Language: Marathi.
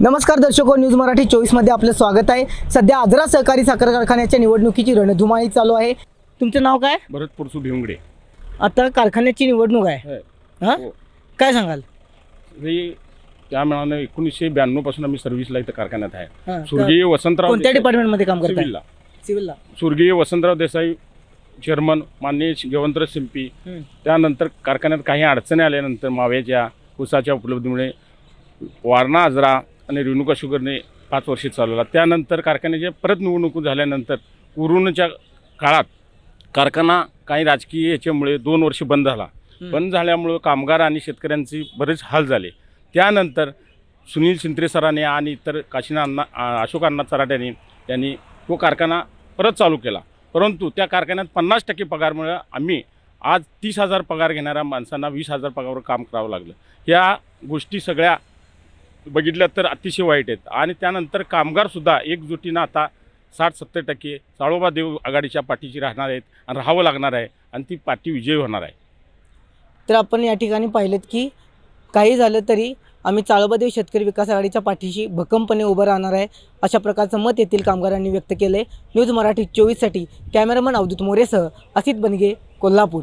नमस्कार दर्शको न्यूज मराठी चोवीसमध्ये आपलं स्वागत आहे. सध्या आजरा सहकारी साखर कारखान्याच्या निवडणुकीची रणधुमाळी चालू आहे. तुमचं नाव काय? भरत परसू भिवंगडे आता कारखान्याची निवडणूक आहे. है. हां. काय सांगाल? हे त्या मिळानं एकोणीसशे ब्याण्णवपासून आम्ही सर्व्हिसला इथं कारखान्यात आहे. हां, स्वर्गीय वसंतराव कोणत्या देसाई- डिपार्टमेंटमध्ये काम करताय? सिव्हिलला. सिव्हिलला. स्वर्गीय वसंतराव देसाई चेअरमन माननीय जयवंत शिंपी. त्यानंतर कारखान्यात काही अडचणी आल्यानंतर माव्याच्या ऊसाच्या उपलब्धीमुळे वारणा आजरा आणि रेणुका शुगरने पाच वर्षे चालवला. त्यानंतर कारखान्याच्या परत निवडणूक झाल्यानंतर कोरोनाच्या काळात कारखाना काही राजकीय याच्यामुळे दोन वर्ष बंद झाला. बंद झाल्यामुळं कामगार आणि शेतकऱ्यांचे बरेच हाल झाले. त्यानंतर सुनील शिंत्रे सरांनी आणि इतर काशीना अण्णा आ- अशोक अण्णा चराट्याने त्यांनी तो कारखाना परत चालू केला. परंतु त्या कारखान्यात पन्नास टक्के पगारमुळे आम्ही आज तीस हजार पगार घेणाऱ्या माणसांना वीस हजार पगारावर काम करावं लागलं. ह्या गोष्टी सगळ्या बघितल्या तर अतिशय वाईट आहेत. आणि त्यानंतर कामगारसुद्धा एकजुटीनं आता साठ सत्तर टक्के साळोबा देव आघाडीच्या पाठीशी राहणार आहेत आणि राहावं लागणार आहे आणि ती पार्टी विजयी होणार आहे. तर आपण या ठिकाणी पाहिलेत की काही झालं तरी आम्ही चाळोबादेव शेतकरी विकास आघाडीच्या पाठीशी भक्कमपणे उभं राहणार आहे अशा प्रकारचं मत येथील कामगारांनी व्यक्त केलं आहे न्यूज मराठी चोवीससाठी कॅमेरामन अवधूत मोरेसह असित बनगे कोल्हापूर.